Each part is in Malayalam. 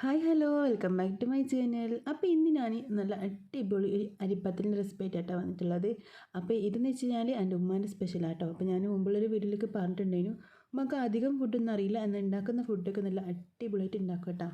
Hi hello welcome back to my channel അപ്പോൾ ഇന്ന് ഞാൻ നല്ല അടിപൊളി ഒരു അരിപ്പത്തിന്റെ റെസിപ്പി ആയിട്ടാണ് വന്നിട്ടുള്ളത്. അപ്പോൾ ഇതെന്ന് വെച്ച് കഴിഞ്ഞാൽ എന്റെ ഉമ്മാന്റെ സ്പെഷ്യൽ ആട്ടോ. അപ്പോൾ ഞാൻ മുമ്പുള്ളൊരു വീട്ടിലേക്ക് പറഞ്ഞിട്ടുണ്ടായിരുന്നു. ഉമ്മക്ക് അധികം ഫുഡൊന്നും അറിയില്ല. എന്നാൽ ഉണ്ടാക്കുന്ന ഫുഡൊക്കെ നല്ല അടിപൊളിയായിട്ട് ഉണ്ടാക്കും കേട്ടോ.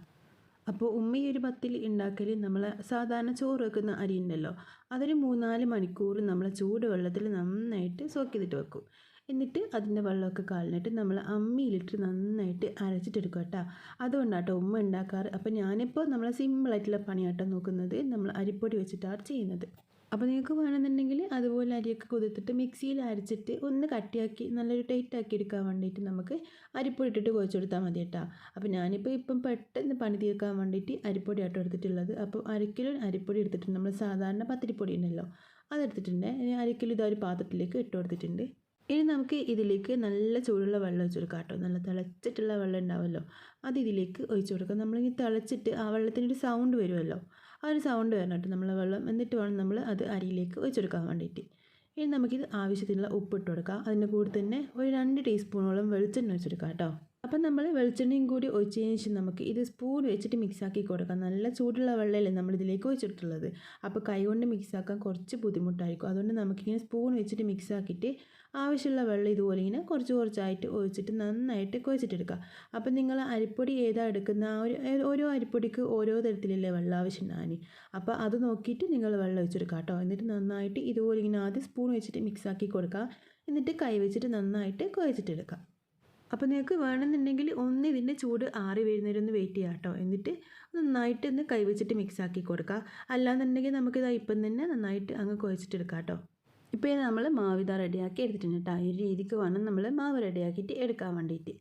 അപ്പോൾ ഉമ്മ ഈ ഒരു പത്തിൽ ഉണ്ടാക്കൽ നമ്മൾ സാധാരണ ചോറ് വെക്കുന്ന അരി ഉണ്ടല്ലോ അതൊരു മൂന്നാൽ മണിക്കൂർ നമ്മൾ ചൂടുവെള്ളത്തിൽ നന്നായിട്ട് സോക്ക് ചെയ്തിട്ട് വെക്കും. എന്നിട്ട് അതിന്റെ വെള്ളമൊക്കെ കളഞ്ഞിട്ട് നമ്മൾ അമ്മിയിലിട്ട് നന്നായിട്ട് അരച്ചിട്ടെടുക്കുക കേട്ടോ. അതുകൊണ്ടാട്ടോ ഉമ്മ ഉണ്ടാക്കാറ് അപ്പോൾ ഞാനിപ്പോൾ നമ്മൾ സിമ്പിളായിട്ടുള്ള പണിയാട്ടോ നോക്കുന്നത്. നമ്മൾ അരിപ്പൊടി വെച്ചിട്ടാണ് ചെയ്യുന്നത്. അപ്പോൾ നിങ്ങൾക്ക് വേണമെന്നുണ്ടെങ്കിൽ അതുപോലെ അരിയൊക്കെ കുതിർത്തിട്ട് മിക്സിയിൽ അരച്ചിട്ട് ഒന്ന് കട്ടിയാക്കി നല്ലൊരു ടൈറ്റ് ആക്കി എടുക്കാൻ വേണ്ടിയിട്ട് നമുക്ക് അരിപ്പൊടി ഇട്ടിട്ട് കുഴച്ച് കൊടുത്താൽ മതി കേട്ടോ. അപ്പോൾ ഞാനിപ്പോൾ ഇപ്പം പെട്ടെന്ന് പണി തീർക്കാൻ വേണ്ടിയിട്ട് അരിപ്പൊടി ആട്ടോ എടുത്തിട്ടുള്ളത്. അപ്പോൾ അരക്കിലോ അരിപ്പൊടി എടുത്തിട്ടുണ്ട്. നമ്മൾ സാധാരണ പത്തിരിപ്പൊടി ഉണ്ടല്ലോ അതെടുത്തിട്ടുണ്ട്. അരക്കിലോ ഇതാ ഒരു പാത്രത്തിലേക്ക് ഇട്ട് കൊടുത്തിട്ടുണ്ട്. ഇനി നമുക്ക് ഇതിലേക്ക് നല്ല ചൂടുള്ള വെള്ളം ഒഴിച്ചു കൊടുക്കാം കേട്ടോ. നല്ല തിളച്ചിട്ടുള്ള വെള്ളം ഉണ്ടാവുമല്ലോ അത് ഇതിലേക്ക് ഒഴിച്ചു കൊടുക്കാം. നമ്മളിങ്ങനെ തിളച്ചിട്ട് ആ വെള്ളത്തിനൊരു സൗണ്ട് വരുമല്ലോ. ആ ഒരു സൗണ്ട് വരണം കേട്ടോ നമ്മൾ വെള്ളം എന്നിട്ട് വേണം നമ്മൾ അത് അരിയിലേക്ക് വെച്ചെടുക്കാൻ വേണ്ടിയിട്ട് ഇനി നമുക്കിത് ആവശ്യത്തിനുള്ള ഉപ്പിട്ട് കൊടുക്കാം. അതിന്റെ കൂടെ തന്നെ ഒരു രണ്ട് ടീസ്പൂണോളം വെളിച്ചെണ്ണ വെച്ചെടുക്കാം കേട്ടോ. അപ്പം നമ്മൾ വെളിച്ചെണ്ണയും കൂടി ഒഴിച്ചതിന് ശേഷം നമുക്ക് ഇത് സ്പൂൺ വെച്ചിട്ട് മിക്സാക്കി കൊടുക്കാം. നല്ല ചൂടുള്ള വെള്ളമല്ലേ നമ്മൾ ഇതിലേക്ക് ഒഴിച്ചിട്ടുള്ളത്. അപ്പോൾ കൈകൊണ്ട് മിക്സാക്കാൻ കുറച്ച് ബുദ്ധിമുട്ടായിരിക്കും. അതുകൊണ്ട് നമുക്കിങ്ങനെ സ്പൂൺ വെച്ചിട്ട് മിക്സാക്കിയിട്ട് ആവശ്യമുള്ള വെള്ളം ഇതുപോലെ ഇങ്ങനെ കുറച്ച് കുറച്ചായിട്ട് ഒഴിച്ചിട്ട് നന്നായിട്ട് കുഴച്ചിട്ടെടുക്കുക അപ്പം നിങ്ങൾ അരിപ്പൊടി ഏതാ എടുക്കുന്ന ആ ഒരു ഓരോ അരിപ്പൊടിക്ക് ഓരോ തരത്തിലല്ലേ വെള്ളം ആവശ്യമുണ്ടാകാൻ അപ്പോൾ അത് നോക്കിയിട്ട് നിങ്ങൾ വെള്ളം ഒഴിച്ചെടുക്കുക കേട്ടോ. എന്നിട്ട് നന്നായിട്ട് ഇതുപോലെ ഇങ്ങനെ ആദ്യം സ്പൂൺ വെച്ചിട്ട് മിക്സാക്കി കൊടുക്കുക. എന്നിട്ട് കൈ വെച്ചിട്ട് നന്നായിട്ട് കുഴച്ചിട്ടെടുക്കുക. അപ്പോൾ നിങ്ങൾക്ക് വേണമെന്നുണ്ടെങ്കിൽ ഒന്ന് ഇതിന്റെ ചൂട് ആറി വരുന്നവരെ വെയിറ്റ് ചെയ്യാം കേട്ടോ എന്നിട്ട് നന്നായിട്ട് ഒന്ന് കൈവച്ചിട്ട് മിക്സ് ആക്കി കൊടുക്കുക അല്ലാന്നുണ്ടെങ്കിൽ നമുക്കിത് ഇപ്പം തന്നെ നന്നായിട്ട് അങ്ങ് കുഴച്ചിട്ടെടുക്കാം കേട്ടോ ഇപ്പോൾ നമ്മൾ മാവിത റെഡിയാക്കി എടുത്തിട്ടുണ്ട് കേട്ടോ ഈ രീതിക്ക് വേണം നമ്മൾ മാവ് റെഡിയാക്കിയിട്ട് എടുക്കാൻ വേണ്ടിയിട്ട്.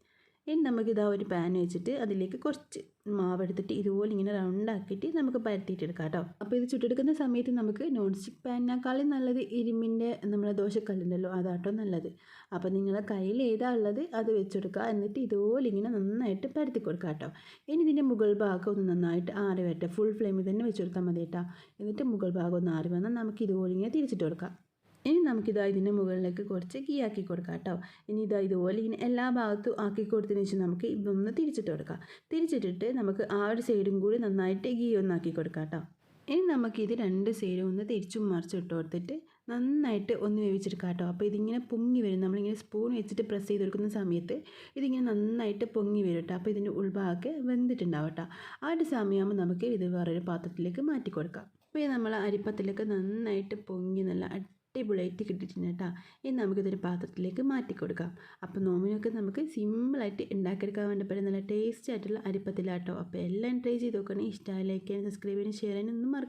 ഇനി നമുക്കിതാ ഒരു പാൻ വെച്ചിട്ട് അതിലേക്ക് കുറച്ച് മാവ് എടുത്തിട്ട് ഇതുപോലെ ഇങ്ങനെ റൗണ്ടാക്കിയിട്ട് നമുക്ക് പരത്തിയിട്ട് എടുക്കാം കേട്ടോ. അപ്പോൾ ഇത് ചുട്ടെടുക്കുന്ന സമയത്ത് നമുക്ക് നോൺ സ്റ്റിക്ക് പാനിനേക്കാളും നല്ലത് ഇരുമ്പിന്റെ നമ്മളെ ദോശക്കല്ലുണ്ടല്ലോ അതാട്ടോ നല്ലത്. അപ്പോൾ നിങ്ങളെ കയ്യിൽ ഏതാ ഉള്ളത് അത് വെച്ചെടുക്കുക. എന്നിട്ട് ഇതുപോലെ ഇങ്ങനെ നന്നായിട്ട് പരത്തി കൊടുക്കുക കേട്ടോ. ഇനി ഇതിന്റെ മുകൾ ഭാഗം ഒന്ന് നന്നായിട്ട് ആറി വരട്ടെ ഫുൾ ഫ്ലെയിമിൽ തന്നെ വെച്ചെടുത്താൽ മതി കേട്ടോ എന്നിട്ട് മുകൾ ഭാഗം ഒന്ന് ആറി വന്നാൽ നമുക്ക് ഇതുപോലെ ഇങ്ങനെ തിരിച്ചിട്ട് കൊടുക്കാം. ഇനി നമുക്കിതാ ഇതിന്റെ മുകളിലേക്ക് കുറച്ച് ഗീ ആക്കി കൊടുക്കാം കേട്ടോ. ഇനി ഇതാ ഇതുപോലെ ഇങ്ങനെ എല്ലാ ഭാഗത്തും ആക്കി കൊടുത്തതിന് ശേഷം നമുക്ക് ഇതൊന്ന് തിരിച്ചിട്ട് കൊടുക്കാം. തിരിച്ചിട്ടിട്ട് നമുക്ക് ആ ഒരു സൈഡും കൂടി നന്നായിട്ട് ഗീ ഒന്നാക്കി കൊടുക്കാം കേട്ടോ. ഇനി നമുക്കിത് രണ്ട് സൈഡും ഒന്ന് തിരിച്ചും മറിച്ചിട്ട് കൊടുത്തിട്ട് നന്നായിട്ട് ഒന്ന് വേവിച്ചെടുക്കാം കേട്ടോ. അപ്പോൾ ഇതിങ്ങനെ പൊങ്ങി വരും. നമ്മളിങ്ങനെ സ്പൂൺ വെച്ചിട്ട് പ്രസ് ചെയ്ത് കൊടുക്കുന്ന സമയത്ത് ഇതിങ്ങനെ നന്നായിട്ട് പൊങ്ങി വരും കേട്ടോ. അപ്പോൾ ഇതിന്റെ ഉൾഭാഗമൊക്കെ വെന്തിട്ടുണ്ടാവും കേട്ടോ. ആ ഒരു സമയമാകുമ്പോൾ നമുക്ക് ഇത് വേറൊരു പാത്രത്തിലേക്ക് മാറ്റി കൊടുക്കാം. അപ്പോൾ നമ്മൾ അരിപ്പത്തിലേക്ക് നന്നായിട്ട് പൊങ്ങി നല്ല അടിപൊളിയായിട്ട് കിട്ടിയിട്ടുണ്ട് കേട്ടോ. ഇനി നമുക്കിതൊരു പാത്രത്തിലേക്ക് മാറ്റി കൊടുക്കാം. അപ്പോൾ നോമിനൊക്കെ നമുക്ക് സിമ്പിളായിട്ട് ഉണ്ടാക്കിയെടുക്കാൻ വേണ്ടി നല്ല ടേസ്റ്റ് ആയിട്ടുള്ള അരിപ്പത്തിലാട്ടോ. അപ്പോൾ എല്ലാം ട്രൈ ചെയ്ത് നോക്കണേ. ഇഷ്ടമായി ലൈക്ക് ചെയ്യാൻ സബ്സ്ക്രൈബ് ചെയ്യാൻ ഷെയർ ചെയ്യാൻ ഒന്നും മറക്കും